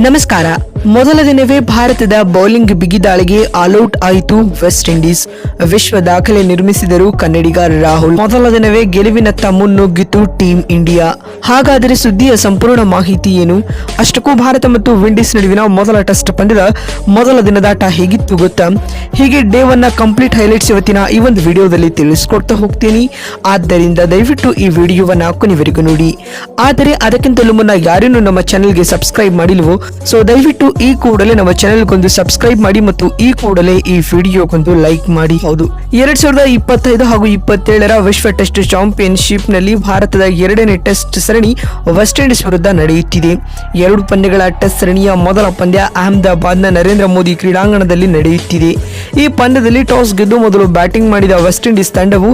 ನಮಸ್ಕಾರ. ಮೊದಲ ದಿನವೇ ಭಾರತದ ಬೌಲಿಂಗ್ ಬಿಗಿದಾಳಿಗೆ ಆಲ್ಔಟ್ ಆಯಿತು ವೆಸ್ಟ್ ಇಂಡೀಸ್. ವಿಶ್ವ ದಾಖಲೆ ನಿರ್ಮಿಸಿದರು ಕನ್ನಡಿಗ ರಾಹುಲ್. ಮೊದಲ ದಿನವೇ ಗೆಲುವಿನತ್ತ ಮುನ್ನುಗ್ಗಿತು ಟೀಂ ಇಂಡಿಯಾ. ಹಾಗಾದರೆ ಸುದ್ದಿಯ ಸಂಪೂರ್ಣ ಮಾಹಿತಿ ಏನು? ಅಷ್ಟಕ್ಕೂ ಭಾರತ ಮತ್ತು ವಿಂಡೀಸ್ ನಡುವಿನ ಮೊದಲ ಟೆಸ್ಟ್ ಪಂದ್ಯದ ಮೊದಲ ದಿನದಾಟ ಹೇಗಿತ್ತು ಗೊತ್ತಾ? ಹೀಗೆ ಡೇ ಒನ್ ಕಂಪ್ಲೀಟ್ ಹೈಲೈಟ್ಸ್ ಇವತ್ತಿನ ಈ ಒಂದು ವಿಡಿಯೋದಲ್ಲಿ ತಿಳಿಸ್ಕೊಡ್ತಾ ಹೋಗ್ತೀನಿ. ಆದ್ದರಿಂದ ದಯವಿಟ್ಟು ಈ ವಿಡಿಯೋವನ್ನ ಕೊನೆವರೆಗೂ ನೋಡಿ. ಆದರೆ ಅದಕ್ಕಿಂತಲೂ ಮುನ್ನ ಯಾರೇನು ನಮ್ಮ ಚಾನೆಲ್ಗೆ ಸಬ್ಸ್ಕ್ರೈಬ್ ಮಾಡಿಲ್ವೋ? ಸೊ ದಯವಿಟ್ಟು ಈ ಕೂಡಲೇ ನಮ್ಮ ಚಾನೆಲ್ಗೊಂದು ಸಬ್ಸ್ಕ್ರೈಬ್ ಮಾಡಿ ಮತ್ತು ಈ ಕೂಡಲೇ ಈ ವಿಡಿಯೋಗೊಂದು ಲೈಕ್ ಮಾಡಿ. ಹೌದು. ಎರಡ್ ಸಾವಿರದ ಇಪ್ಪತ್ತೈದು ಹಾಗೂ ಇಪ್ಪತ್ತೇಳರ ವಿಶ್ವ ಟೆಸ್ಟ್ ಚಾಂಪಿಯನ್ಶಿಪ್ನಲ್ಲಿ ಭಾರತದ ಎರಡನೇ ಟೆಸ್ಟ್ ಸರಣಿ ವೆಸ್ಟ್ ಇಂಡೀಸ್ ವಿರುದ್ಧ ನಡೆಯುತ್ತಿದೆ. ಎರಡು ಪಂದ್ಯಗಳ ಟೆಸ್ಟ್ ಸರಣಿಯ ಮೊದಲ ಪಂದ್ಯ ಅಹಮದಾಬಾದ್ನ ನರೇಂದ್ರ ಮೋದಿ ಕ್ರೀಡಾಂಗಣದಲ್ಲಿ ನಡೆಯುತ್ತಿದೆ. ಈ ಪಂದ್ಯದಲ್ಲಿ ಟಾಸ್ ಗೆದ್ದು ಮೊದಲು ಬ್ಯಾಟಿಂಗ್ ಮಾಡಿದ ವೆಸ್ಟ್ ಇಂಡೀಸ್ ತಂಡವು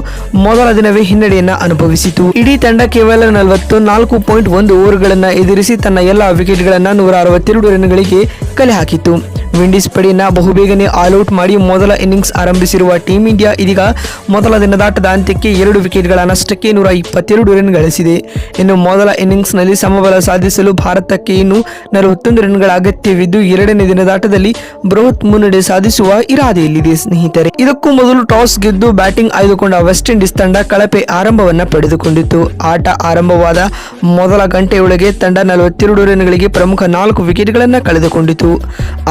ಮೊದಲ ದಿನವೇ ಹಿನ್ನಡೆಯನ್ನ ಅನುಭವಿಸಿತು. ಇಡೀ ತಂಡ ಕೇವಲ ನಲವತ್ತು ನಾಲ್ಕು ಪಾಯಿಂಟ್ ಒಂದು ಓವರ್ಗಳನ್ನ ಎದುರಿಸಿ ತನ್ನ ಎಲ್ಲ ವಿಕೆಟ್ಗಳನ್ನು ನೂರ ಅರವತ್ತೆರಡು ರನ್ಗಳಿಗೆ ಕಲೆ ಹಾಕಿತು ವಿಂಡೀಸ್ ಪಡೆಯನ್ನ ಬಹುಬೇಗನೆ ಆಲ್ಔಟ್ ಮಾಡಿ ಮೊದಲ ಇನ್ನಿಂಗ್ಸ್ ಆರಂಭಿಸಿರುವ ಟೀಂ ಇಂಡಿಯಾ ಇದೀಗ ಮೊದಲ ದಿನದಾಟದ ಅಂತ್ಯಕ್ಕೆ ಎರಡು ವಿಕೆಟ್ಗಳ ನಷ್ಟಕ್ಕೆ ನೂರ ಇಪ್ಪತ್ತೆರಡು ರನ್ ಗಳಿಸಿದೆ. ಇನ್ನು ಮೊದಲ ಇನ್ನಿಂಗ್ಸ್ನಲ್ಲಿ ಸಮಬಲ ಸಾಧಿಸಲು ಭಾರತಕ್ಕೆ ಇನ್ನು ನಲವತ್ತೊಂದು ರನ್ಗಳ ಅಗತ್ಯವಿದ್ದು, ಎರಡನೇ ದಿನದಾಟದಲ್ಲಿ ಬೃಹತ್ ಮುನ್ನಡೆ ಸಾಧಿಸುವ ಇರಾದೆಯಲ್ಲಿದೆ ಸ್ನೇಹಿತರೆ. ಇದಕ್ಕೂ ಮೊದಲು ಟಾಸ್ ಗೆದ್ದು ಬ್ಯಾಟಿಂಗ್ ಆಯ್ದುಕೊಂಡ ವೆಸ್ಟ್ ಇಂಡೀಸ್ ತಂಡ ಕಳಪೆ ಆರಂಭವನ್ನ ಪಡೆದುಕೊಂಡಿತ್ತು. ಆಟ ಆರಂಭವಾದ ಮೊದಲ ಗಂಟೆಯೊಳಗೆ ತಂಡ ನಲವತ್ತೆರಡು ರನ್ಗಳಿಗೆ ಪ್ರಮುಖ ನಾಲ್ಕು ವಿಕೆಟ್ಗಳನ್ನು ಕಳೆದುಕೊಂಡಿತು.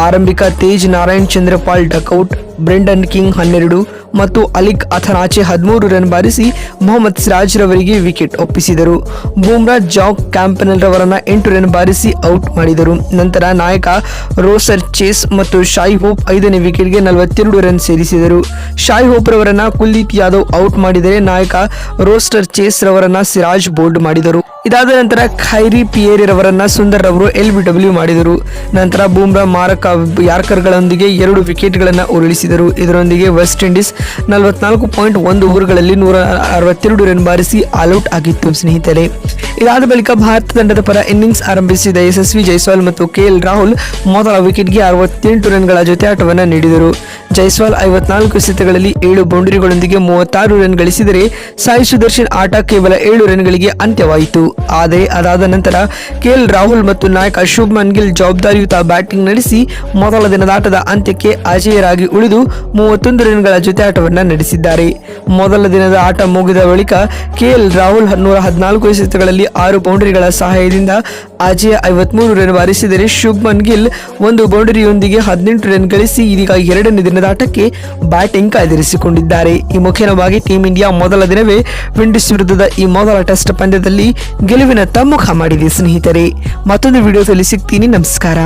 ಆರಂಭಿಕ Tagenarine, Chanderpaul, duck out Brandon King ಹನ್ನೆರಡು ಮತ್ತು ಅಲಿಕ್ ಅಥನಾಚೆ ಹದಿಮೂರು ರನ್ ಬಾರಿಸಿ ಮೊಹಮ್ಮದ್ ಸಿರಾಜ್ ರವರಿಗೆ ವಿಕೆಟ್ ಒಪ್ಪಿಸಿದರು. ಬೂಮ್ರಾ ಜಾಕ್ ಕ್ಯಾಂಪನಲ್ ರವರನ್ನ ಎಂಟು ರನ್ ಬಾರಿಸಿ ಔಟ್ ಮಾಡಿದರು. ನಂತರ ನಾಯಕ ರೋಸರ್ ಚೇಸ್ ಮತ್ತು ಶಾಯಿ ಹೋಪ್ ಐದನೇ ವಿಕೆಟ್ಗೆ ನಲವತ್ತೆರಡು ರನ್ ಸೇರಿಸಿದರು. ಶಾಯಿ ಹೋಪ್ ರವರನ್ನ ಕುಲ್ದೀಪ್ ಯಾದವ್ ಔಟ್ ಮಾಡಿದರೆ ನಾಯಕ ರೋಸ್ಟರ್ ಚೇಸ್ ರವರನ್ನ ಸಿರಾಜ್ ಬೋಲ್ಡ್ ಮಾಡಿದರು. ಇದಾದ ನಂತರ ಖೈರಿ ಪಿಯೇರಿ ರವರನ್ನ ಸುಂದರ್ ರವರು ಎಲ್ ಬಿ ಡಬ್ಲ್ಯೂ ಮಾಡಿದರು. ನಂತರ ಬೂಮ್ರಾ ಮಾರಕ ಯಾರ್ಕರ್ಗಳೊಂದಿಗೆ ಎರಡು ವಿಕೆಟ್ಗಳನ್ನು ಉರುಳಿಸಿದರು. ಇದರೊಂದಿಗೆ ವೆಸ್ಟ್ ಇಂಡೀಸ್ ನಲವತ್ನಾಲ್ಕು ಪಾಯಿಂಟ್ ಒಂದು ಓವರ್ಗಳಲ್ಲಿ ನೂರ ಅರವತ್ತೆರಡು ರನ್ ಬಾರಿಸಿ ಆಲ್ಔಟ್ ಆಗಿತ್ತು ಸ್ನೇಹಿತರೆ. ಇದಾದ ಬಳಿಕ ಭಾರತ ತಂಡದ ಪರ ಇನ್ನಿಂಗ್ಸ್ ಆರಂಭಿಸಿದ ಯಶಸ್ವಿ ಜೈಸ್ವಾಲ್ ಮತ್ತು ಕೆ ಎಲ್ ರಾಹುಲ್ ಮೊದಲ ವಿಕೆಟ್ಗೆ ಅರವತ್ತೆಂಟು ರನ್ಗಳ ಜೊತೆ ಆಟವನ್ನು ನೀಡಿದರು. ಜೈಸ್ವಾಲ್ ಐವತ್ನಾಲ್ಕು ಎಸೆತಗಳಲ್ಲಿ ಏಳು ಬೌಂಡರಿಗಳೊಂದಿಗೆ ಮೂವತ್ತಾರು ರನ್ ಗಳಿಸಿದರೆ ಸಾಯಿ ಸುದರ್ಶನ್ ಆಟ ಕೇವಲ ಏಳು ರನ್ಗಳಿಗೆ ಅಂತ್ಯವಾಯಿತು. ಆದರೆ ಅದಾದ ನಂತರ ಕೆಎಲ್ ರಾಹುಲ್ ಮತ್ತು ನಾಯಕ ಶುಭ್ಮನ್ ಗಿಲ್ ಜವಾಬ್ದಾರಿಯುತ ಬ್ಯಾಟಿಂಗ್ ನಡೆಸಿ ಮೊದಲ ದಿನದ ಆಟದ ಅಂತ್ಯಕ್ಕೆ ಅಜೇಯರಾಗಿ ಉಳಿದು ಮೂವತ್ತೊಂದು ರನ್ಗಳ ಜೊತೆ ಆಟವನ್ನು ನಡೆಸಿದ್ದಾರೆ. ಮೊದಲ ದಿನದ ಆಟ ಮುಗಿದ ಬಳಿಕ ಕೆಎಲ್ ರಾಹುಲ್ ನೂರ ಹದಿನಾಲ್ಕು ಎಸೆತಗಳಲ್ಲಿ ಆರು ಬೌಂಡರಿಗಳ ಸಹಾಯದಿಂದ ಅಜೇಯ ಐವತ್ಮೂರು ರನ್ ಬಾರಿಸಿದರೆ ಶುಭ್ಮನ್ ಗಿಲ್ ಒಂದು ಬೌಂಡರಿಯೊಂದಿಗೆ ಹದಿನೆಂಟು ರನ್ ಗಳಿಸಿ ಇದೀಗ ಎರಡನೇ ದಿನದ ಆಟಕ್ಕೆ ಬ್ಯಾಟಿಂಗ್ ಕಾಯ್ದಿರಿಸಿಕೊಂಡಿದ್ದಾರೆ. ಈ ಮುಖ್ಯವಾಗಿ ಟೀಂ ಇಂಡಿಯಾ ಮೊದಲ ದಿನವೇ ವಿಂಡೀಸ್ ವಿರುದ್ಧದ ಈ ಮೊದಲ ಟೆಸ್ಟ್ ಪಂದ್ಯದಲ್ಲಿ ಗೆಲುವಿನತ್ತ ಮುಖ ಮಾಡಿದೆ ಸ್ನೇಹಿತರೆ. ಮತ್ತೊಂದು ವಿಡಿಯೋದಲ್ಲಿ ಸಿಗ್ತೀನಿ. ನಮಸ್ಕಾರ.